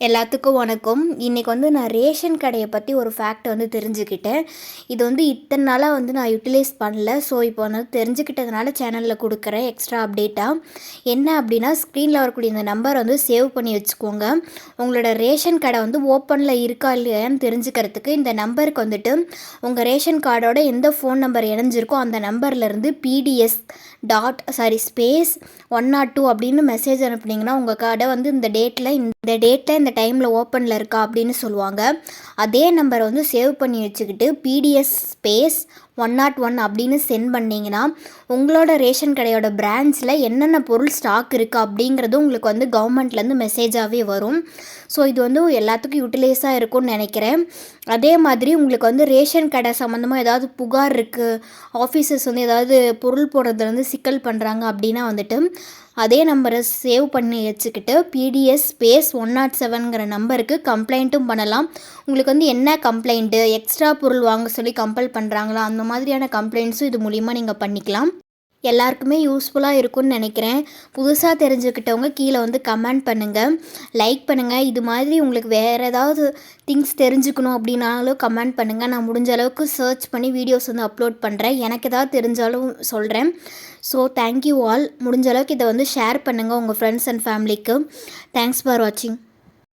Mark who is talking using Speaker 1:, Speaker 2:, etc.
Speaker 1: எல்லாத்துக்கும் வணக்கம். இன்றைக்கி வந்து நான் ரேஷன் கடையை பற்றி ஒரு ஃபேக்ட் வந்து தெரிஞ்சுக்கிட்டேன். இது வந்து இத்தனை நாளாக வந்து நான் யூட்டிலைஸ் பண்ணல. ஸோ இப்போ வந்து தெரிஞ்சுக்கிட்டதுனால சேனலில் கொடுக்குறேன் எக்ஸ்ட்ரா அப்டேட்டாக என்ன அப்படின்னா ஸ்க்ரீனில் வரக்கூடிய இந்த நம்பர் வந்து சேவ் பண்ணி வச்சுக்கோங்க. உங்களோட ரேஷன் கடை வந்து ஓப்பனில் இருக்கா இல்லையான்னு தெரிஞ்சுக்கிறதுக்கு இந்த நம்பருக்கு வந்துட்டு உங்கள் ரேஷன் கார்டோட எந்த ஃபோன் நம்பர் இணைஞ்சிருக்கோ அந்த நம்பர்லேருந்து PDS dot sorry space one not two அப்படின்னு மெசேஜ் அனுப்புனீங்கன்னா உங்கள் கடை வந்து இந்த டேட்டில் இந்த டேட்டில் இந்த டைமில் ஓப்பனில் இருக்கா அப்படின்னு சொல்லுவாங்க. அதே நம்பரை வந்து சேவ் பண்ணி வச்சுக்கிட்டு PDS space one not one அப்படின்னு சென்ட் பண்ணிங்கன்னா உங்களோட ரேஷன் கடையோட பிரான்ச்சில் என்னென்ன பொருள் ஸ்டாக் இருக்குது அப்படிங்கிறது உங்களுக்கு வந்து கவர்மெண்ட்லேருந்து மெசேஜாகவே வரும். ஸோ இது வந்து எல்லாத்துக்கும் யூட்டிலைஸாக இருக்கும்னு நினைக்கிறேன். அதே மாதிரி உங்களுக்கு வந்து ரேஷன் கடை சம்மந்தமாக ஏதாவது புகார் இருக்குது ஆஃபீஸர்ஸ் வந்து ஏதாவது பொருள் போடுறதுலேருந்து வந்து சிக்கல் பண்ணுறாங்க அப்படின்னா வந்துட்டு அதே நம்பரை சேவ் பண்ணி வச்சுக்கிட்டு பிடிஎஸ் ஸ்பேஸ் ஒன் நாட் செவனுங்கிற நம்பருக்கு கம்ப்ளைண்ட்டும் பண்ணலாம். உங்களுக்கு வந்து என்ன கம்ப்ளைண்ட்டு எக்ஸ்ட்ரா பொருள் வாங்க சொல்லி கம்பல் பண்ணுறாங்களா அந்த மாதிரியான கம்ப்ளைண்ட்ஸும் இது மூலிமா நீங்கள் பண்ணிக்கலாம். எல்லாருக்குமே யூஸ்ஃபுல்லாக இருக்கும்னு நினைக்கிறேன். புதுசாக தெரிஞ்சுக்கிட்டவங்க கீழே வந்து கமெண்ட் பண்ணுங்கள் லைக் பண்ணுங்கள் இது மாதிரி உங்களுக்கு வேறு ஏதாவது திங்ஸ் தெரிஞ்சுக்கணும் அப்படின்னாலும் கமெண்ட் பண்ணுங்கள் நான் முடிஞ்ச அளவுக்கு சர்ச் பண்ணி வீடியோஸ் வந்து அப்லோட் பண்ணுறேன் எனக்கு ஏதாவது தெரிஞ்சாலும் சொல்கிறேன் ஸோ தேங்க்யூ ஆல் முடிஞ்ச அளவுக்கு இதை வந்து ஷேர் பண்ணுங்கள் உங்கள் ஃப்ரெண்ட்ஸ் அண்ட் ஃபேமிலிக்கு தேங்க்ஸ் ஃபார் வாட்சிங்